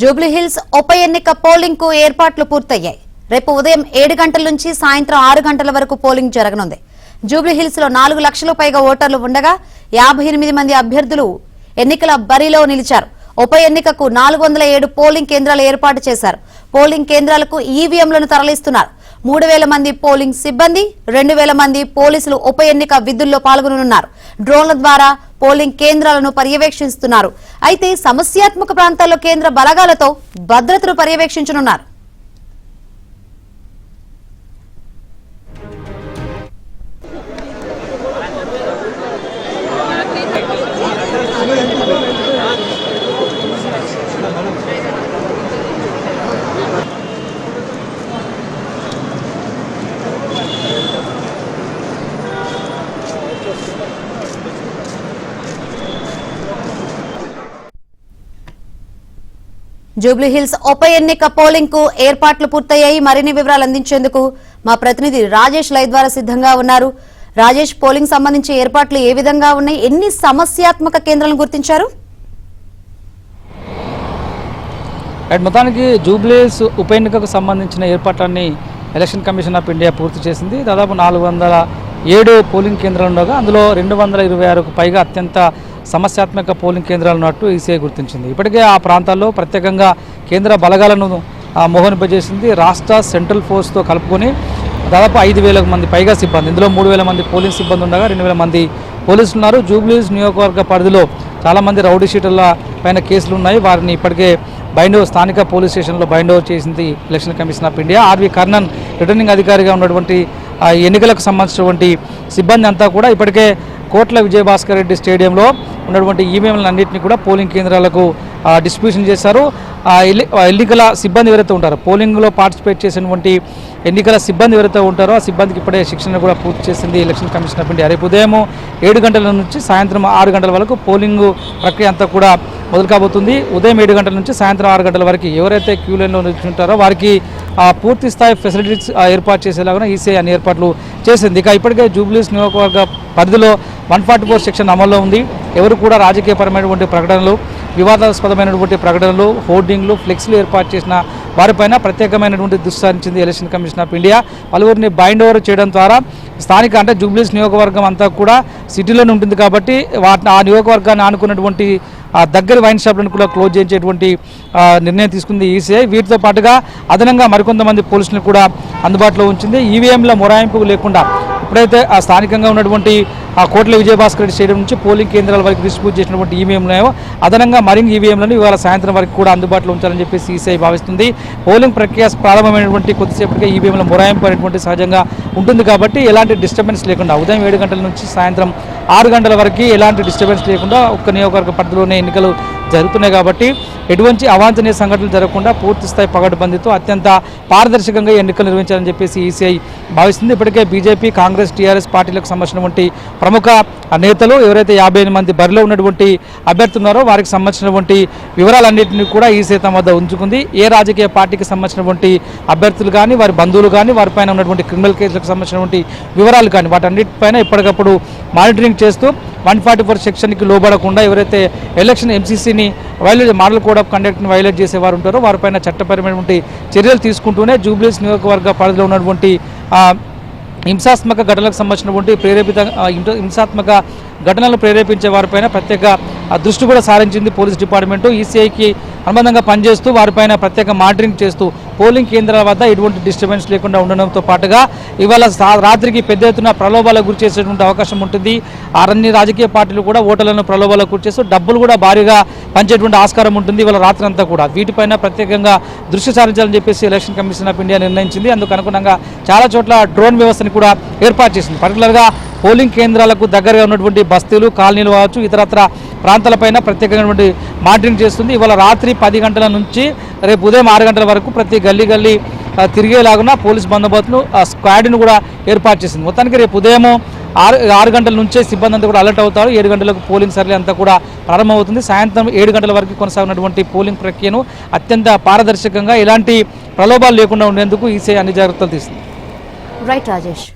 జూబ్లీహిల్స్ ఉప ఎన్నిక పోలింగ్కు ఏర్పాట్లు పూర్తయ్యాయి. రేపు ఉదయం ఏడు గంటల నుంచి సాయంత్రం ఆరు గంటల వరకు పోలింగ్ జరగనుంది. జూబ్లీహిల్స్లో నాలుగు లక్షల పైగా ఓటర్లు ఉండగా యాభై ఎనిమిది మంది అభ్యర్థులు ఎన్నికల బరిలో నిలిచారు. ఉప ఎన్నికకు నాలుగు వందల ఏడు పోలింగ్ కేంద్రాలు ఏర్పాటు చేశారు. పోలింగ్ కేంద్రాలకు ఈవీఎంలను తరలిస్తున్నారు. మూడు వేల మంది పోలింగ్ సిబ్బంది రెండు వేల మంది పోలీసులు ఉప ఎన్నిక విధుల్లో పాల్గొననున్నారు. డ్రోన్ల ద్వారా పోలింగ్ కేంద్రాలను పర్యవేక్షిస్తున్నారు. అయితే సమస్యాత్మక ప్రాంతాల్లో కేంద్ర బలగాలతో భద్రతను పర్యవేక్షించనున్నారు. జూబ్లీహిల్స్ ఉప ఎన్నిక పోలింగ్కు ఏర్పాట్లు పూర్తయ్యాయి. మరిన్ని వివరాలు అందించేందుకు మా ప్రతినిధి రాజేష్ లై ద్వారా సిద్ధంగా ఉన్నారు. రాజేష్ పోలింగ్ సంబంధించి ఏర్పాట్లు ఏ విధంగా ఉన్నాయి? ఎన్ని సమస్యాత్మక కేంద్రాలను గుర్తించారు? మొత్తానికి జూబ్లీహిల్స్ ఉప ఎన్నికకు సంబంధించిన ఏర్పాట్లన్నీ ఎలక్షన్ కమిషన్ ఆఫ్ ఇండియా పూర్తి చేసింది. దాదాపు నాలుగు వందల ఏడు పోలింగ్ కేంద్రాలు ఉండగా అందులో రెండు వందల ఇరవై ఆరుకు పైగా అత్యంత సమస్యాత్మక పోలింగ్ కేంద్రాలు ఉన్నట్టు ఈసీఐ గుర్తించింది. ఇప్పటికే ఆ ప్రాంతాల్లో ప్రత్యేకంగా కేంద్ర బలగాలను మోహనింపజేసింది రాష్ట్ర సెంట్రల్ ఫోర్స్తో కలుపుకొని దాదాపు ఐదు వేల మంది పైగా సిబ్బంది. ఇందులో మూడు వేల మంది పోలీస్ సిబ్బంది ఉండగా రెండు వేల మంది పోలీసులు ఉన్నారు. జూబ్లీస్ నియోజకవర్గ పరిధిలో చాలామంది రౌడీ షీటర్ల పైన కేసులు ఉన్నాయి. వారిని ఇప్పటికే బైండ్ స్థానిక పోలీస్ స్టేషన్లో బైండ్ ఓవర్ చేసింది election commission of India. R V Karnan returning అధికారిగా ఉన్నటువంటి ఎన్నికలకు సంబంధించినటువంటి సిబ్బంది అంతా కూడా ఇప్పటికే కోట్ల విజయభాస్కర్ రెడ్డి స్టేడియంలో ఉన్నటువంటి ఈవీఎంలను అన్నింటినీ కూడా పోలింగ్ కేంద్రాలకు డిస్ట్రిబ్యూషన్ చేశారు. ఎల్లి- ఎన్నికల సిబ్బంది ఎవరైతే ఉంటారో పోలింగ్లో పార్టిసిపేట్ చేసినటువంటి ఎన్నికల సిబ్బంది ఎవరైతే ఉంటారో ఆ సిబ్బందికి ఇప్పుడే శిక్షణ కూడా పూర్తి చేసింది ఎలక్షన్ కమిషన్ ఆఫ్ ఇండియా రేపు ఉదయం ఏడు గంటల నుంచి సాయంత్రం ఆరు గంటల వరకు పోలింగ్ ప్రక్రియ అంతా కూడా మొదలు కాబోతుంది ఉదయం ఏడు గంటల నుంచి సాయంత్రం ఆరు గంటల వరకు ఎవరైతే క్యూ లైన్లో నిల్చుంటారో వారికి పూర్తి స్థాయి ఫెసిలిటీస్ ఏర్పాటు చేసేలాగా ఈసీఐ అన్ని ఏర్పాట్లు చేసింది. ఇక ఇప్పటికే జూబ్లీస్ నియోజకవర్గ పరిధిలో వన్ ఫార్టీ ఫోర్ సెక్షన్ అమల్లో ఉంది. ఎవరు కూడా రాజకీయపరమైనటువంటి ప్రకటనలు వివాదాస్పదమైనటువంటి ప్రకటనలు హోర్డింగ్లు ఫ్లెక్స్లు ఏర్పాటు చేసిన వారిపైన ప్రత్యేకమైనటువంటి దృష్టి ఎలక్షన్ కమిషన్ ఆఫ్ ఇండియా. పలువురిని బైండ్ ఓవర్ చేయడం ద్వారా స్థానిక అంటే జూబ్లీస్ నియోజకవర్గం అంతా కూడా సిటీలోనే ఉంటుంది కాబట్టి వాటిని ఆ నియోజకవర్గాన్ని ఆనుకున్నటువంటి ఆ దగ్గర వైన్ షాప్లను కూడా క్లోజ్ చేయించేటువంటి నిర్ణయం తీసుకుంది ఈసీఐ. వీటితో పాటుగా అదనంగా మరికొంతమంది పోలీసులను కూడా అందుబాటులో ఉంచింది. ఈవీఎంల మొరాయింపు లేకుండా ఇప్పుడైతే ఆ స్థానికంగా ఉన్నటువంటి ఆ కోట్ల విజయభాస్కర్ రెడ్డి స్టేడియం నుంచి పోలింగ్ కేంద్రాల వరకు డిస్ట్రిబ్యూట్ చేసినటువంటి ఈవీఎంలు ఉన్నాయో అదనంగా మరిన్ని ఈవీఎంలను ఇవాళ సాయంత్రం వరకు కూడా అందుబాటులో ఉంచాలని చెప్పేసి ఈసీఐ భావిస్తుంది. పోలింగ్ ప్రక్రియ ప్రారంభమైనటువంటి కొద్దిసేపటికే ఈవీఎంల మొరాయింపు అనేటువంటి సహజంగా ఉంటుంది కాబట్టి ఎలాంటి డిస్టర్బెన్స్ లేకుండా ఉదయం ఏడు గంటల నుంచి సాయంత్రం ఆరు గంటల వరకు ఎలాంటి డిస్టర్బెన్స్ లేకుండా ఒక్క నియోజకవర్గ పరిధిలోనే ఎన్నికలు జరుగుతున్నాయి కాబట్టి ఎటువంటి అవాంఛనీయ సంఘటనలు జరగకుండా పూర్తి స్థాయి పగడ్బందీతో అత్యంత పారదర్శకంగా ఎన్నికలు నిర్వహించాలని చెప్పేసి ఈసీఐ భావిస్తుంది. ఇప్పటికే బీజేపీ కాంగ్రెస్ టీఆర్ఎస్ పార్టీలకు సంబంధించినటువంటి ప్రముఖ నేతలు ఎవరైతే యాభై మంది బరిలో ఉన్నటువంటి అభ్యర్థులు ఉన్నారో వారికి సంబంధించినటువంటి వివరాలన్నింటినీ కూడా ఈసీఐ తమ వద్ద ఉంచుకుంది. ఏ రాజకీయ పార్టీకి సంబంధించినటువంటి అభ్యర్థులు కానీ వారి బంధువులు కానీ వారిపైన ఉన్నటువంటి క్రిమినల్ కేసులకు సంబంధించినటువంటి వివరాలు కానీ వాటన్నిటిపైన ఎప్పటికప్పుడు మానిటరింగ్ చేస్తూ వన్ ఫార్టీ ఫోర్ సెక్షన్కి లోబడకుండా ఎవరైతే ఎలక్షన్ ఎంసీసీని వైలేట్ మోడల్ కోడ్ ఆఫ్ కండక్ట్ని వైలేట్ చేసేవారు ఉంటారో వారిపైన చట్టపరమైనటువంటి చర్యలు తీసుకుంటూనే జూబ్లీస్ నియోజకవర్గ పరిధిలో ఉన్నటువంటి హింసాత్మక ఘటనలకు సంబంధించినటువంటి ప్రేరేపిత హింసాత్మక ఘటనలు ప్రేరేపించే వారిపైన ప్రత్యేక దృష్టి కూడా సారించింది పోలీస్ డిపార్ట్మెంటు. ఈసీఐకి అనుబంధంగా పనిచేస్తూ వారిపైన ప్రత్యేక మానిటరింగ్ చేస్తూ పోలింగ్ కేంద్రాల వద్ద ఎటువంటి డిస్టర్బెన్స్ లేకుండా ఉండడంతో పాటుగా ఇవాళ రాత్రికి పెద్ద ఎత్తున ప్రలోభాలకు గురి చేసేటువంటి అవకాశం ఉంటుంది. అన్ని రాజకీయ పార్టీలు కూడా ఓటర్లను ప్రలోభాలకు గురి చేస్తూ డబ్బులు కూడా భారీగా పంచేటువంటి ఆస్కారం ఉంటుంది ఇవాళ రాత్రి అంతా కూడా. వీటిపైన ప్రత్యేకంగా దృష్టి సారించాలని చెప్పేసి ఎలక్షన్ కమిషన్ ఆఫ్ ఇండియా నిర్ణయించింది. అందుకు అనుగుణంగా చాలా చోట్ల డ్రోన్ వ్యవస్థని కూడా ఏర్పాటు చేసింది. పర్టికులర్గా పోలింగ్ కేంద్రాలకు దగ్గరగా ఉన్నటువంటి బస్తీలు కాలనీలు కావచ్చు ఇతరత్ర ప్రాంతాలపైన ప్రత్యేకమైనటువంటి మానిటరింగ్ చేస్తుంది. ఇవాళ రాత్రి పది గంటల నుంచి రేపు ఉదయం ఆరు గంటల వరకు ప్రతి గల్లీ గల్లీ తిరిగేలాగున పోలీస్ బందోబస్తును ఆ స్క్వాడ్ను కూడా ఏర్పాటు చేసింది. మొత్తానికి రేపు ఉదయం ఆరు ఆరు గంటల నుంచే సిబ్బంది అంతా కూడా అలర్ట్ అవుతారు. ఏడు గంటలకు పోలింగ్ సర్లే అంతా కూడా ప్రారంభమవుతుంది. సాయంత్రం ఏడు గంటల వరకు కొనసాగినటువంటి పోలింగ్ ప్రక్రియను అత్యంత పారదర్శకంగా ఎలాంటి ప్రలోభాలు లేకుండా ఉండేందుకు ఈసీ అన్ని జాగ్రత్తలు తీసుకుంది రైట్ రాజేష్.